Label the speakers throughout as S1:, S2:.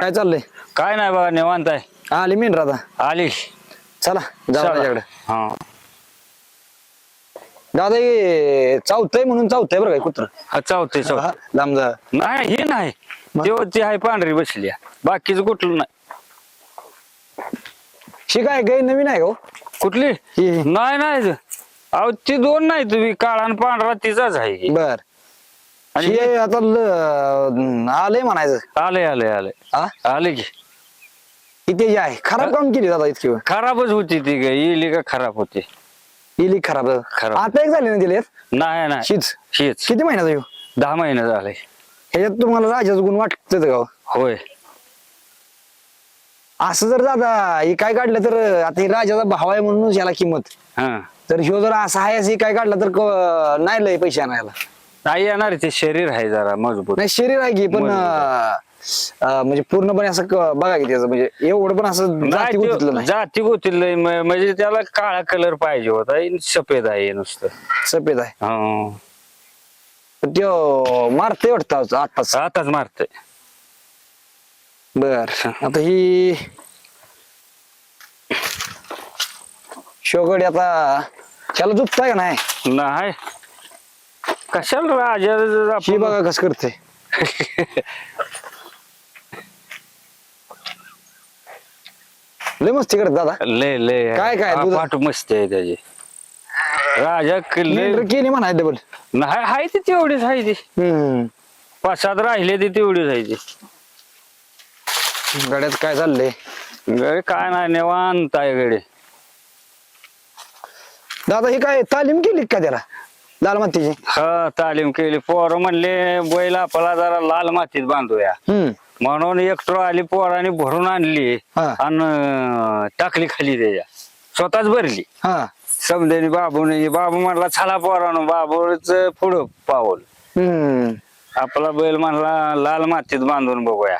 S1: काय चाललंय?
S2: काय नाही बघा निवांत आहे.
S1: आली मेन राधा.
S2: आली.
S1: चला जाऊ
S2: चला. हा.
S1: दादा हे चावतंय म्हणून चावतंय बरं काय कुत्र?
S2: हा, चावते चावते
S1: लांब जा
S2: नाही हे नाही. ती आहे पांढरी बसली आहे. बाकीचं कुठलं नाही.
S1: शी काय गाय नवीन आहे हो?
S2: कुठली?
S1: ही. ही.
S2: नाही नाही. अहो ती दोन नाही तुम्ही काळा आणि पांढरा तिचाच आहे ही.
S1: बर.
S2: आणि
S1: शी आता ल- आलंय म्हणायचं.
S2: आले आले आले
S1: हा
S2: आले की.
S1: किती हे आहे खराब काम केली दादा इतकी वेळ.
S2: खराबच होती ती ग. इली का खराब होती.
S1: इली खराब.
S2: खराब.
S1: आता एक झाली ना दिले
S2: नाही नाही.
S1: शीच.
S2: शीच.
S1: किती महिन्याचा येऊ
S2: दहा महिने झाले.
S1: ह्याच्यात तुम्हाला राजाचं गुण वाटत का हो?
S2: होय.
S1: असं जर दादा हे काय काढलं तर आता हे राजाचा भाव आहे म्हणून याला किंमत.
S2: हा.
S1: तर ह्यो जर असा आहे असं हे काय काढलं तर क- नाही लय पैसे आणायला.
S2: नाही येणार ते शरीर आहे जरा मजबूत.
S1: नाही शरीर आहे की पण
S2: मजबूत
S1: अं, अं, म्हणजे पूर्णपणे असं क- बघा की त्याचं म्हणजे एवढं पण असं जाती गुतीतलं नाही.
S2: जाती गोतील म्हणजे त्याला काळा कलर पाहिजे होता हे सफेद आहे नुसतं.
S1: सफेद आहे.
S2: हा.
S1: पण त्यो मारते वाटतं आताच
S2: आताच मारतय.
S1: बर आता ही शोगडी आता त्याला झुपताय का नाही?
S2: नाही. कशाला राजा
S1: ही
S2: आपण-
S1: बघा कसं करते लय मस्ती करत दादा.
S2: लय लय.
S1: काय काय
S2: पाठ मस्त आहे त्याची. राजा किल्ले
S1: मेंढरं केली म्हणा डबल
S2: नाही आहे ती तेवढीच आहे ती.
S1: हम्म.
S2: पाच सात राहिले ती तेवढीच आहे ती.
S1: गड्यात काय चाललंय?
S2: गडे काय नाही निवांत आहे गडे.
S1: दादा ही काय तालीम केली का त्याला? लाल मातीची?
S2: हा तालीम केली. पोरं म्हणले बैल आपला जरा लाल मातीत बांधूया.
S1: हम्म.
S2: म्हणून एकटो आली पोराने भरून आणली
S1: हा.
S2: आणि टाकली खाली त्याच्या. स्वतःच भरली.
S1: हा.
S2: समजेने बाबूने बाबू म्हणला चला पोरानं बाबूच पुढं पाऊल.
S1: हम्म.
S2: आपला बैल म्हणला लाल मातीत बांधून बघूया.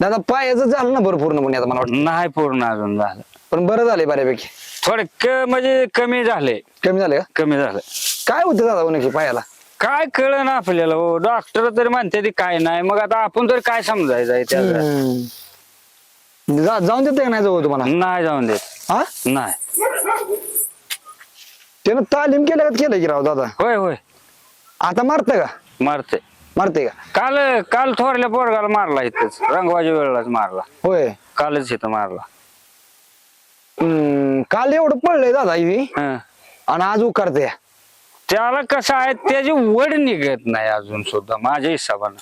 S1: दादा पायाचं झालं ना बरं पूर्णपणे आता मला वाटतं.
S2: नाही पूर्ण अजून झालं.
S1: पण बरं झालंय बऱ्यापैकी.
S2: थोडे क म्हणजे कमी झाले.
S1: कमी झालं का?
S2: कमी झालं.
S1: काय होतं दादा नक्की पायाला?
S2: काय कळ ना आपल्याला हो. डॉक्टर तरी म्हणते ती काय नाही. मग आता आपण तरी काय समजायचं आहे
S1: हम्म. जा- जाऊन देते का नाही जाऊ तुम्हाला?
S2: नाही जाऊन देत.
S1: हा?
S2: नाही.
S1: त्यानं तालीम केलं का केलं की राव दादा?
S2: होय होय.
S1: आता मारतंय का?
S2: मारते
S1: मारते का?
S2: काल काल थोरल्या पोरगाला मारला इथंच. रंगवाजी वेळेलाच मारला.
S1: होय.
S2: कालच इथं मारला.
S1: हम्म, काल एवढं पडलंय दादा ही.
S2: हं.
S1: आणि आज उकारते
S2: त्याला कसं आहे त्याची वड निघत नाही अजून सुद्धा माझ्या हिशोबानं.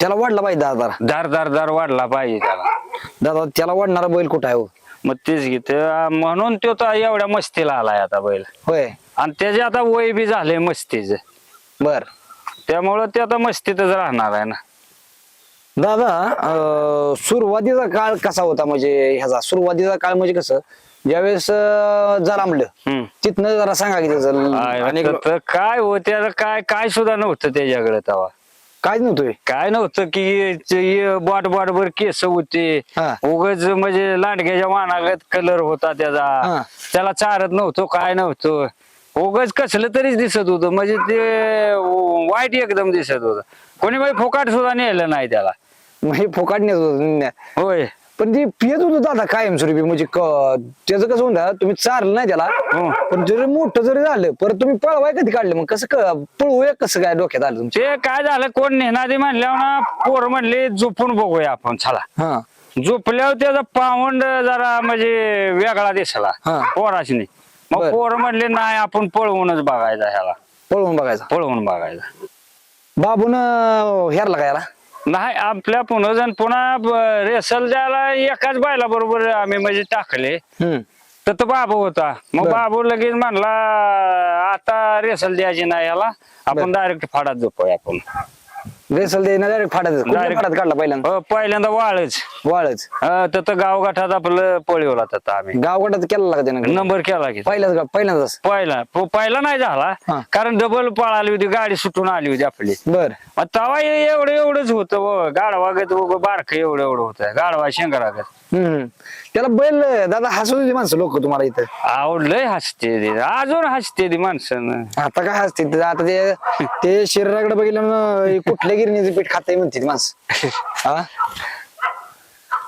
S1: त्याला वाढला पाहिजे दादा
S2: दार दार दार वाढला पाहिजे त्याला.
S1: दादा त्याला वाढणारा बैल कुठं आहे हो?
S2: मग तेच घेते म्हणून तो तर एवढ्या मस्तीला आलाय आता बैल.
S1: होय.
S2: आणि त्याचे आता वय बी झाले मस्तीच.
S1: बर.
S2: त्यामुळं ते आता मस्तीतच राहणार आहे ना.
S1: दादा अं, सुरुवातीचा काळ कसा होता म्हणजे ह्याचा? सुरुवातीचा काळ म्हणजे कसं? ज्यावेळेस अं, जरामलं
S2: हम्म.
S1: तिथनं जरा सांगा की त्याचं अनेक
S2: तर काय हो त्याला काय काय सुद्धा नव्हतं त्याच्याकडे तेव्हा.
S1: काहीच नव्हतोय
S2: काय नव्हतं की बॉट बॉट वर केस होते.
S1: हा.
S2: उगच म्हणजे लांडग्याच्या मानागत कलर होता
S1: हा.
S2: त्याचा त्याला चारत नव्हतं काय नव्हतं. उगच कसलं तरीच दिसत होतं. म्हणजे ते वाईट एकदम दिसत होतं. कोणी बाई फुकाट सुद्धा नेलं नाही त्याला.
S1: हे फोकाट नेत होतं.
S2: होय.
S1: पण ते पियत होतं दादा कायमस्वरूपी. म्हणजे क- त्याचं कसं होतं तुम्ही चारलं नाही त्याला
S2: हो.
S1: पण जरी मोठं जरी झालं परत तुम्ही पळवाय कधी काढलं? मग कसं क- पळवूया कसं काय डोक्यात आलं तुमच्या
S2: ते काय झालं कोण नेणारी म्हणल्यावर ना पोर म्हणले झोपून बघूया आपण चला.
S1: हा.
S2: झोपल्यावर त्याचा पावंड जरा म्हणजे वेगळा दिसला
S1: हा.
S2: पोराशी नाही. मग
S1: बर.
S2: पोर म्हणले नाही आपण पळवूनच बघायचा ह्याला.
S1: पळवून बघायचा.
S2: पळवून बघायचा.
S1: बाबून हेरला का याला?
S2: नाही आपल्या पुन्हा पुन्हा ब- रेसल द्यायला एकाच बायला बरोबर आम्ही म्हणजे टाकले
S1: हम्म.
S2: तर तो बाबू होता. मग
S1: बर.
S2: बाबू लगेच म्हणला आता रेसल द्यायची नाही याला आपण डायरेक्ट फाडात झोपूया आपण.
S1: रेसल दे ना डायरेक्ट फाडत
S2: Direct.
S1: काढला पहिल्यांदा?
S2: अ, पहिल्यांदा वाळच.
S1: वाळच.
S2: तर तर गावगाठात आपलं पळवला तर आम्ही.
S1: गावगटात केला त्यानं
S2: नंबर केला की.
S1: पहिल्याच गाव पहिल्यांदाच
S2: पहिला प- पहिला नाही झाला. कारण डबल पळाली होती गाडी सुटून आली होती आपली.
S1: बर.
S2: मग तवा एवढं एवढंच होतं व. गाढवा गत बारक एवढं एवढं होतं. गाढवा शेंगरागत.
S1: हम्म. त्याला बैल दादा हसू दे माणसं लोक तुम्हाला इथं.
S2: आवडलंय हसते ती. अजून हसते ती माणसानं
S1: आता काय हसते आता ते ते शरीराकडे बघितलं ना कुठल्या गिरणीचं पीठ खाताय म्हणते माणसं. हा?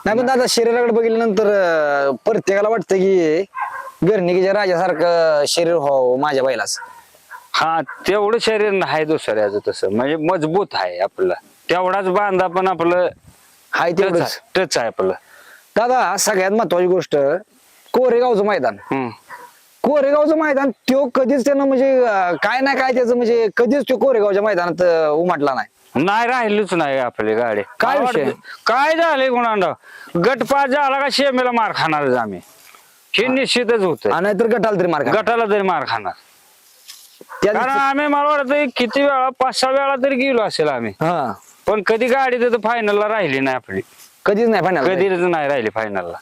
S1: नाही पण दादा शरीराकडे बघितल्यानंतर प्रत्येकाला वाटतं की गर्णिकीच्या राजासारखं शरीर हो माझ्या बैलाच.
S2: हा तेवढं शरीर नाही दुसऱ्याचं तसं. म्हणजे मजबूत आहे आपलं. तेवढाच बांधा पण आपलं
S1: हाय तेवढंच.
S2: टच आहे आपलं.
S1: दादा सगळ्यात महत्वाची गोष्ट कोरेगावचं मैदान.
S2: हम्म.
S1: कोरेगावचं मैदान त्यो कधीच त्यानं म्हणजे अं, काय ना काय त्याचं म्हणजे कधीच तो कोरेगावच्या मैदानात अं, उमटला नाही.
S2: नाही राहिलीच नाही आपली गाडी.
S1: काय विषय?
S2: वाटतं- काय झालंय गुणांडा? गट पास झाला का शेमेला मार खाणारच आम्ही. हे निश्चितच होत
S1: आणि नाहीतर गटाला तरी मार्ग
S2: गटाला तरी मार खाणार. कारण आम्ही मला वाटतं किती वेळा पाच सहा वेळा तरी गेलो असेल आम्ही.
S1: हा.
S2: पण कधी गाडी तिथं फायनलला राहिली नाही आपली.
S1: कधीच नाही फायनल
S2: कधीच नाही राहिली फायनलला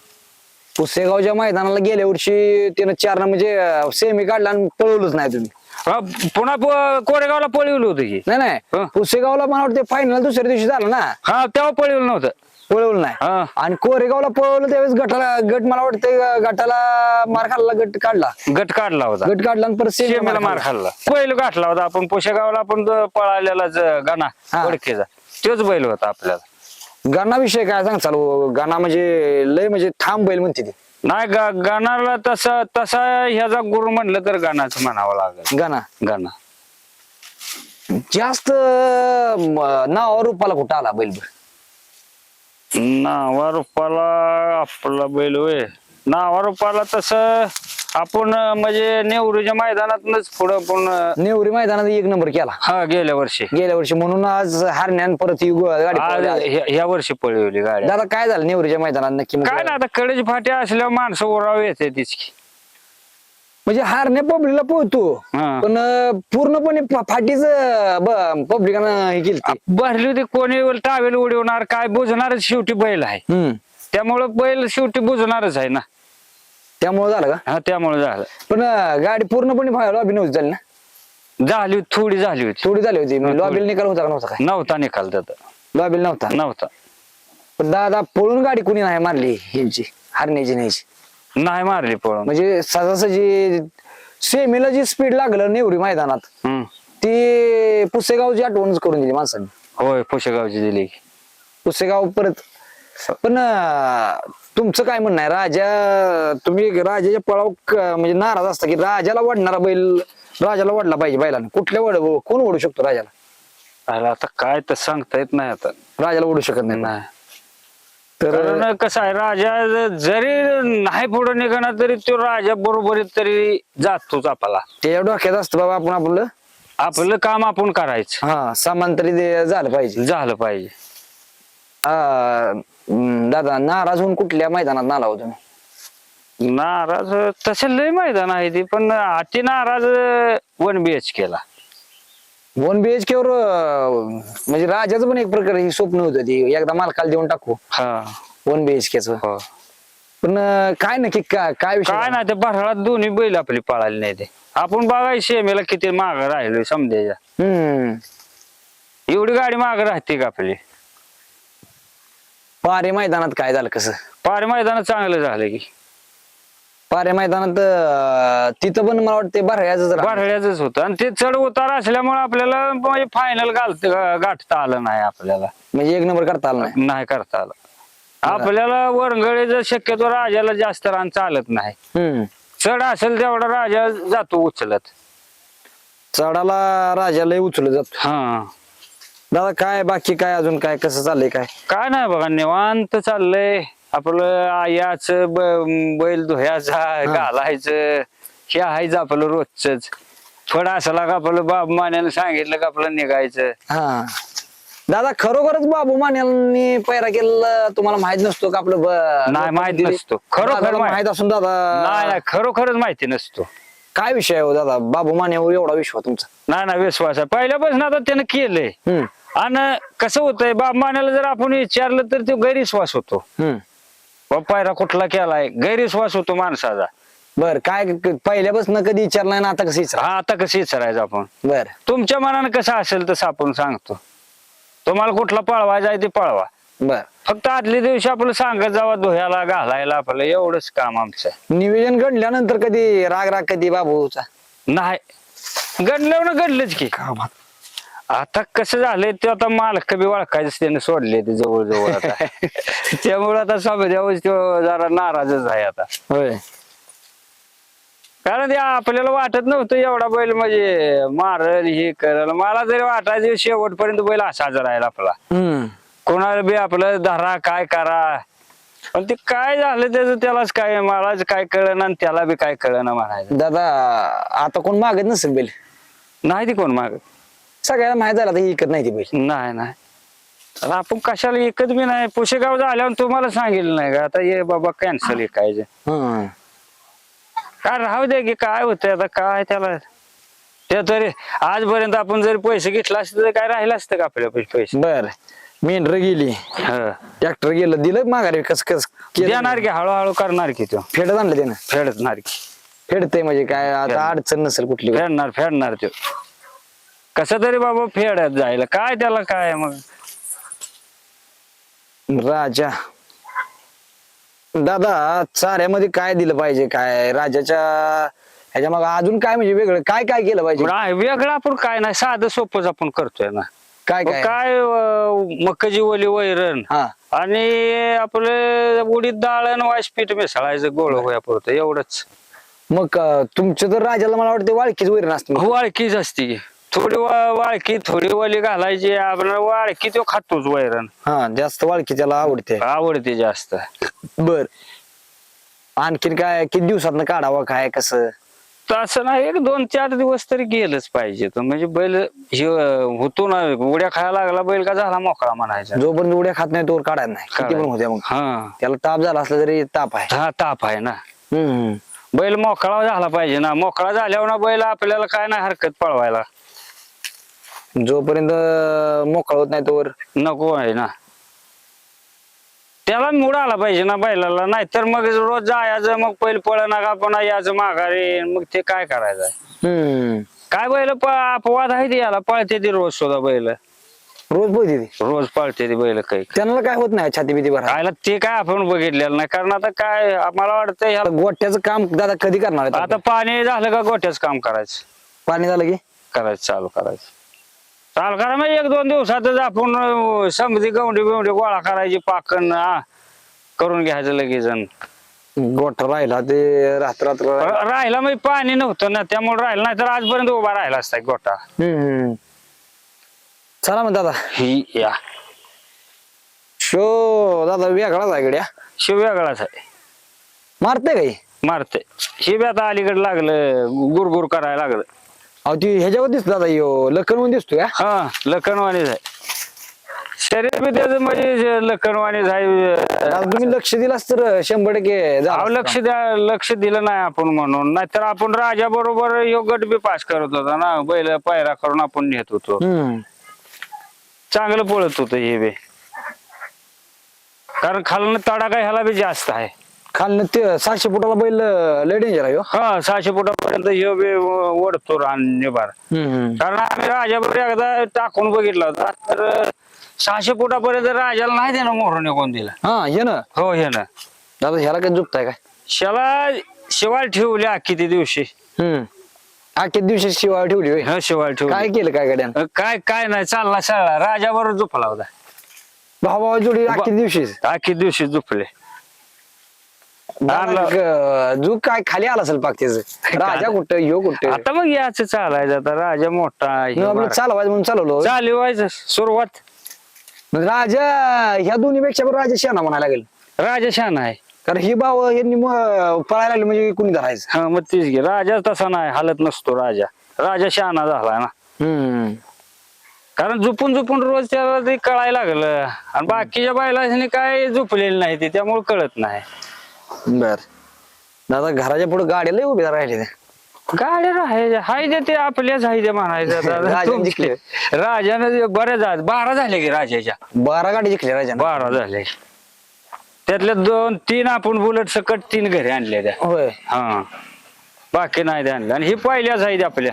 S1: पुसेगावच्या मैदानाला गेल्या वर्षी त्यानं चार म्हणजे सेमी काढला आणि पळवलंच नाही तुम्ही
S2: पुन्हा प- कोरेगावला पळवलं होतं की?
S1: नाही नाही.
S2: हं.
S1: पुसेगावला मला वाटतं फायनल दुसऱ्या दिवशी झालं ना.
S2: हा तेव्हा पळवलं नव्हतं.
S1: पळवलं नाही.
S2: हा.
S1: आणि कोरेगावला पळवलं त्यावेळेस गटाला गट मला वाटतं गटाला मार खाल्ला गट काढला.
S2: गट काढला होता.
S1: गट काढला आणि परत सेमी
S2: शेमेला मार खाल्ला. पहिलं गाठला होता आपण. पोशेगावला आपण जो पळालेला ज- गाणा
S1: हा.
S2: ओळखीचा. तोच बैल होता आपल्याला.
S1: गाणा विषय काय सांग चालू गाणा म्हणजे लय म्हणजे थांब बैल म्हणते ती.
S2: नाही गा- गाणाला तसा तसा ह्याचा गुरु म्हणलं तर गाण्याचं म्हणावं लागेल.
S1: गाणा?
S2: गाणं.
S1: जास्त म, नाव रूपाला कुठं आला बैल
S2: नावा रुपाला आपला बैल होय. नावा रुपाला तसं आपण म्हणजे नेहरूच्या मैदानातूनच पुढं पण
S1: नेवरी मैदानात एक नंबर केला.
S2: हा गेल्या वर्षी.
S1: गेल्या वर्षी म्हणून आज हारण्यान परत ही गो- गाडी
S2: आज
S1: पळवली. आज.
S2: ह्या ह्या वर्षी पळवली गाडी.
S1: दादा काय झालं नेवरीच्या मैदानात नक्की म्हणजे?
S2: काय ना आता कडेची फाटी असल्यावर माणसं ओराव येते तिची.
S1: म्हणजे हारणे पब्लिकला पोहतो
S2: हा.
S1: पण अं, पूर्णपणे फाटीच पब्लिकानं हे केली
S2: भरली होती कोणी टावेल उडवणार काय बुजणारच शेवटी बैल आहे. त्यामुळं बैल शेवटी बुजणारच आहे ना.
S1: त्यामुळे झालं का?
S2: हा त्यामुळे झालं.
S1: पण अं, गाडी पूर्णपणे लॉबी नव्हती झाली ना?
S2: झाली होती, थोडी झाली होती.
S1: थोडी झाली होती. लॉबीला निकाल होता का नव्हता काय?
S2: नव्हता निकाल त्यात
S1: लॉबीला नव्हता?
S2: नव्हता.
S1: पण दादा पळून गाडी कुणी नाही मारली ह्यांची? हारण्याची न्यायची.
S2: नाही मारली पळून.
S1: म्हणजे सहजासहजी सेमीला जी स्पीड लागलं नेवरी मैदानात
S2: हम्म.
S1: ती पुसेगावची आठवणच करून दिली माणसांनी.
S2: होय पुशेगावची दिली.
S1: पुसेगाव परत. पण अं, तुमचं काय म्हणणं आहे? राजा तुम्ही राजाच्या पळाव म्हणजे नाराज असता की राजाला वाढणारा बैल राजाला वाढला पाहिजे बैलाने. कुठल्या वड कोण ओढू शकतो राजाला?
S2: अरे आता काय तर सांगता येत नाही आता.
S1: राजाला ओढू शकत नाही.
S2: नाही.
S1: तर
S2: कसं आहे राजा जरी नाही पुढे निघणार तरी तो राजा बरोबरीत तरी जातोच आपला.
S1: त्याच्या डोक्यात असतं बाबा आपण आपलं.
S2: आपलं काम आपण करायचं.
S1: हा सामान तरी ते झालं पाहिजे.
S2: झालं पाहिजे.
S1: हम्म, दादा नाराज होऊन कुठल्या मैदानात नाला हो तुम्ही?
S2: नाराज तसे लय मैदान आहे ती पण अति नाराज वन बी एच केला
S1: वन बीएचके वर अं, म्हणजे राजाचं पण एक प्रकारे ही स्वप्न होतं ती एकदा मालकाला देऊन टाकू.
S2: हा.
S1: वन बीएचकेच
S2: हो.
S1: पण अं, काय नक्की काय काय विषय
S2: काय नाही ते भराळात दोन्ही बैल आपली पळाली नाही ते. आपण बघाय शेमेला किती माग राहिलोय समजायच्या
S1: हम्म.
S2: एवढी गाडी माग राहते का आपली?
S1: पारे मैदानात काय झालं कसं?
S2: पारे मैदान चांगलं झालं की.
S1: पारे मैदानात अं, तिथं पण मला वाटतं बऱ्याच
S2: बारळ्याच होतं. आणि ते चढ उतार असल्यामुळे आपल्याला म्हणजे फायनल घालत गाठता आलं नाही आपल्याला.
S1: म्हणजे एक नंबर करता आला नाही?
S2: नाही करता आलं. आपल्याला वरंगळीचं शक्यतो राजाला जास्त रान चालत नाही.
S1: हम्म.
S2: चढ असेल तेवढा राजा जातो उचलत.
S1: चढाला राजाला उचललं जात.
S2: हा.
S1: दादा काय बाकी काय अजून? काय? कसं चाललंय? काय?
S2: काय नाही बघा निवांत चाललंय. आपलं याच बैल धुयाचा घालायचं हे आहेच आपलं रोजच थोडं असला का आपलं बाब मान्यानं सांगितलं का आपलं निघायचं.
S1: हा. दादा खरोखरच बाबू मान्यांनी पैरा केलेला तुम्हाला माहीत नसतो का आपलं ब-
S2: नाही, माहीत नसतो. खरोखर
S1: दादाला
S2: माहीत.
S1: माहीत असून दादा
S2: नाही नाही खरोखरच माहिती नसतो.
S1: काय विषय आहे हो दादा? बाबू मान्यावर एवढा विश्वास तुमचा.
S2: नाही ना विश्वास आहे. पहिल्यापासून आता त्यानं केलंय.
S1: हम्म.
S2: आणि कसं होतंय बाब मान्याला जर आपण विचारलं तर तो गैरविश्वास होतो.
S1: हम्म.
S2: पायरा कुठला केलाय? गैरविश्वास होतो माणसाचा.
S1: बर काय क- पहिल्यापासून कधी विचारलं नाही ना आता कसं विचार
S2: हा आता कसं विचारायचं आपण?
S1: बर.
S2: तुमच्या मनानं कसं असेल तसं आपण सांगतो. तुम्हाला कुठला पळवायचा आहे ते पळवा.
S1: बर.
S2: फक्त आदल्या दिवशी आपलं सांगत जावा धुयाला घालायला आपलं एवढंच काम आमचं
S1: नियोजन घडल्यानंतर कधी राग राग कधी बाबूचा?
S2: नाही. घडलं ना घडलंच की. आता कसं झालंय ते आता मालक बी वळखायचं त्याने सोडले ते जवळ जवळ आता. त्यामुळे आता समजावं तो जरा नाराजच आहे आता.
S1: होय.
S2: कारण ते आपल्याला वाटत नव्हतं एवढा बैल म्हणजे मारल हे करल. मला जरी वाटायचं शेवटपर्यंत बैल असाच राहील आपला.
S1: हम्म.
S2: कोणाला बी आपलं धरा काय करा. पण ते काय झालं त्याचं त्यालाच काय मलाच काय कळलं आणि त्याला बी काय कळलं म्हणायचं.
S1: दादा आता कोण मागत नसेल बैल?
S2: नाही ती कोण माग
S1: सगळ्याला माहीत झालं आता ही इकत नाही ती बैल
S2: नाही नाही. आता आपण कशाला एकच बी नाही? पुशेगाव झाल्यावर तुम्हाला सांगितलं नाही का? आता ये बाबा कॅन्सल
S1: हम्म.
S2: काय राहू दे की काय होतंय आता? काय त्याला? ते तरी आजपर्यंत आपण जरी पैसे घेतला असतं तर काय राहिलं असतं का आपल्या पैसे?
S1: बर. मेंढर गेली.
S2: हं.
S1: ट्रॅक्टर गेलं. दिलं माघारी कस कस
S2: देणार की हळूहळू करणार की तो?
S1: फेडत आणलं त्यानं.
S2: फेडणार की
S1: फेडतय म्हणजे काय? आता अडचण नसेल कुठली.
S2: फेडणार फेडणार तो. कसं तरी बाबा फेडत जायला? काय त्याला काय मग?
S1: राजा. दादा चाऱ्यामध्ये काय दिलं पाहिजे? काय? राजाच्या ह्याच्या मग अजून काय म्हणजे वेगळं? काय काय केलं पाहिजे?
S2: नाही वेगळं आपण काय नाही. साधं सोपंच आपण करतोय ना.
S1: काय
S2: मग
S1: काय?
S2: काय अं, मकाची ओली वैरण
S1: हा.
S2: आणि आपलं उडीद डाळ आणि वायसपीठ मिसळायचं गोळ होयापुरतं एवढंच.
S1: मग अं, तुमच्या तर राजाला मला वाटतं वाळकीच वैरण असते
S2: वाळकीच असती. थोडी वा- वाळकी थोडी वली घालायची. आपल्याला वाळकी तो खातोच वैरण.
S1: हा जास्त वाळकी त्याला आवडते.
S2: आवडते जास्त.
S1: बर. आणखीन काय किती दिवसात काढावं काय कसं?
S2: तसं नाही एक दोन चार दिवस तरी गेलंच पाहिजे तर म्हणजे बैल हे होतो ना उड्या खायला लागला बैल का झाला मोकळा म्हणायचा.
S1: जोपर्यंत उड्या खात नाही तोवर काढायला नाही. किती पण होत्या मग.
S2: हा.
S1: त्याला ताप झाला असला तरी ताप आहे.
S2: हा ताप आहे ना.
S1: हम्म.
S2: बैल मोकळा झाला पाहिजे ना. मोकळा झाल्यावर ना बैल आपल्याला काय नाही हरकत पळवायला.
S1: जोपर्यंत मोकळा होत नाही तोवर.
S2: नको आहे ना. त्याला मूड आला पाहिजे ना बैलाला नाहीतर मग रोज जायचं मग पहिलं पळ नका पण यायचं माघारी मग ते काय करायचं?
S1: हम्म.
S2: काय बैल प- अपवाद आहे ते याला पळते ती रोज सुद्धा बैल.
S1: रोज बोलते ती?
S2: रोज पळते ती बैल काही.
S1: त्यांना काय होत नाही छाती बिती भरा
S2: खायला ते काय आपण बघितलेलं नाही कारण आता काय मला वाटतं ह्याला
S1: गोट्याचं काम दादा कधी करणार आहेत
S2: आता पाणी झालं का गोठ्याच काम करायचं?
S1: पाणी झालं की?
S2: करायचं चालू करायचं. चालू करा मग एक दोन दिवसातच आपण अं, समधी गवंडी बिवंडी गोळा करायची पाकन हा करून घ्यायचं लगेच अन.
S1: गोठा राहिला ते रात्र रात्र राहिला.
S2: राहिला मग पाणी नव्हतं ना त्यामुळे राहिलं नाही तर आजपर्यंत उभा राहिला असता गोटा
S1: हम्म, हम्म. चला मग दादा.
S2: ही या.
S1: शो दादा वेगळाच आहे गड्या.
S2: शिव वेगळाच आहे.
S1: मारते काही
S2: मारते बी आता अलीकडे लागलं गुरगुर करायला लागलं.
S1: अहो ती ह्याच्यावर दिसतो दादा यो लखन म्हणून दिसतोय हा?
S2: हा लखनवाणीच आहे. शरीर बी त्याचं म्हणजे लखनवाणीच आहे
S1: तुम्ही लक्ष दिलास तर शंभर टक्के झालं
S2: अहो,
S1: असतं.
S2: लक्ष द्या लक्ष दिलं नाही आपण म्हणून. नाहीतर आपण राजा बरोबर यो गट बी पास करत होता ना बैल पायरा करून आपण नेत होतो.
S1: हम्म.
S2: चांगलं पळत होतं हे बी. कारण खालनं तडाखा ह्याला बी जास्त आहे.
S1: खालनं ते सातशे फुटाला बैल लय डेंजर आहे हो.
S2: हा सहाशे फुटापर्यंत बी ओढतो रान निभार
S1: हम्म
S2: कारण आम्ही राजाबरोबर एकदा टाकून बघितला होता. तर सहाशे फुटापर्यंत राजाला नाही देणं मोहरून कोण दिला.
S1: हा ये ना.
S2: हो हे ना.
S1: दादा ह्याला काय झुकताय काय?
S2: शाला शिवाय ठेवली अख्खी त्या दिवशी.
S1: हम्म. आजच्या दिवशी शिवाय ठेवली होय.
S2: ह शिवाय
S1: काय
S2: ठेवली
S1: केलं काय गड्यानं?
S2: काय काय नाही चालला सगळा राजा बरोबर झोपला होता.
S1: भाऊ जोडी आजच्या दिवशी.
S2: अख्खी दिवशी झोपले.
S1: झुक काय खाली आला असेल पाक त्याच? राजा कुठं यो कुठं?
S2: आता मग याच चालायचं आता राजा मोठा हे
S1: आपलं. चालवायचं म्हणून चालवलो
S2: चालू व्हायचं सुरुवात.
S1: मग राजा ह्या दोन्ही पेक्षा राजा शहाणा म्हणायला लागेल.
S2: राजा शान आहे.
S1: कारण ही भाव यांनी मग पळायला लागले म्हणजे कुणी धरायचं?
S2: हा मग तीच घे राजा तसा नाही हालत नसतो राजा. राजा शहाणा झाला ना. कारण झोपून झोपून रोज त्याला ते कळायला लागलं. आणि बाकीच्या बायलांनी काय झोपलेलं नाही ते त्यामुळे कळत नाही.
S1: बर. दादा घराच्या पुढे गाड्या लय उभे राहिले ते.
S2: गाड्या राहायच्या. हाय ते ते आपल्याच हाय ते म्हणायचं आता.
S1: राजाने
S2: तुमचे.
S1: जिंकले.
S2: राजाने जे बऱ्याच आहेत बारा झाले की राजाच्या.
S1: बारा गाडी जिंकले राजा
S2: बारा झाले. त्यातल्या दोन तीन आपण बुलेट सकट तीन घरी आणले त्या.
S1: होय.
S2: हा. बाकी नाही ते आणलं आणि ही पहिल्याच आहेत आपल्या.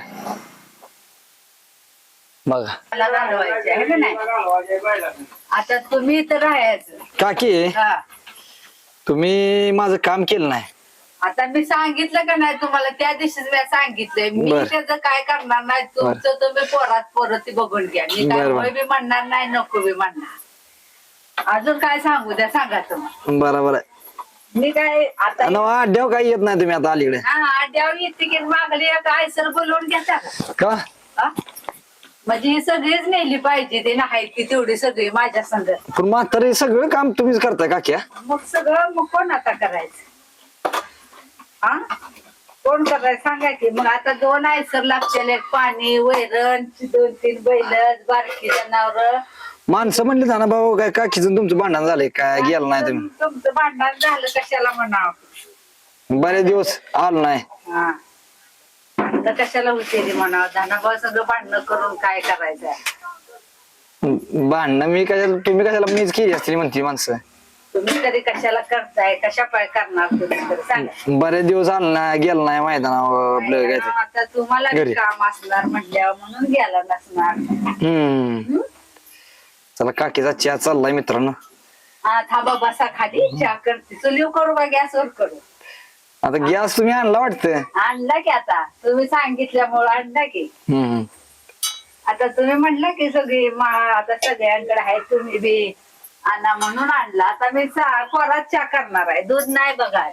S1: बघा.
S3: मला घालवायचे आहे का नाही? आता तुम्ही इथं राहायचं.
S1: काकी.
S3: हा.
S1: तुम्ही माझं काम केलं नाही.
S3: आता मी सांगितलं का नाही तुम्हाला? त्या दिवशीच मी सांगितलंय. मी
S1: बर.
S3: त्याचं काय करणार नाही? तुमचं तुम्ही पोरात पोरं ती बघून घ्या. मी काय
S1: बर, बर.
S3: होय बी म्हणणार नाही नको बी म्हणणार. अजून काय सांगू द्या? सांगा तुम्ही.
S1: बरोबर आहे
S3: मी काय आता
S1: अड्ड्याव काही येत नाही तुम्ही आता अलीकडे
S3: हा द्याव येते की मागली काय सर बोलवून घेता. का
S1: का?
S3: हा? म्हणजे ही सगळीच नेली पाहिजे ते नाही ती तेवढी सगळी माझ्या संग.
S1: पण म्हातारे सगळं काम तुम्हीच करताय काकी हा?
S3: मग सगळं मग कोण आता करायचं? हा कोण करायचं? सांगा की. मग आता दोन आहे सर लागतील एक पाणी वैरण दोन तीन बैल बारकी जनावर.
S1: माणसं म्हणली ना भाऊ काय काकीचं तुमचं भांडण झालंय काय गेलं नाही तुम्ही?
S3: तुमचं भांडण झालं कशाला म्हणावं?
S1: बरेच दिवस आलो नाही.
S3: हा. आता कशाला उशिरी म्हणावं? धनाभाव सगळं भांडणं करून काय करायचं
S1: भांडणं मी कशाला तुम्ही कशाला मीच केली असतील म्हणते माणसं.
S3: तुम्ही तरी कशाला करताय? कशा पाय करणार तुम्ही? तरी सांगा.
S1: बरेच दिवस आलो नाही गेलो नाही मैदानावर आपलं काय ते.
S3: आता तुम्हाला
S1: घरी.
S3: काम असणार म्हटल्यावर म्हणून गेला नसणार.
S1: हम्म. चला काकीचा चहा चाललाय मित्रांनो.
S3: हा थांबा बसा खाली. चहा करते. चुलीव करू का गॅसवर करू.
S1: आता गॅस तुम्ही आणला वाटतं?
S3: आणला की आता. तुम्ही सांगितल्यामुळे आणला की.
S1: हम्म.
S3: आता तुम्ही म्हणलं की सगळी मा- आता सगळ्यांकडे आहे तुम्ही बी आणा म्हणून आणला. आता मी चा- चहा करणार आहे. दूध नाही बघा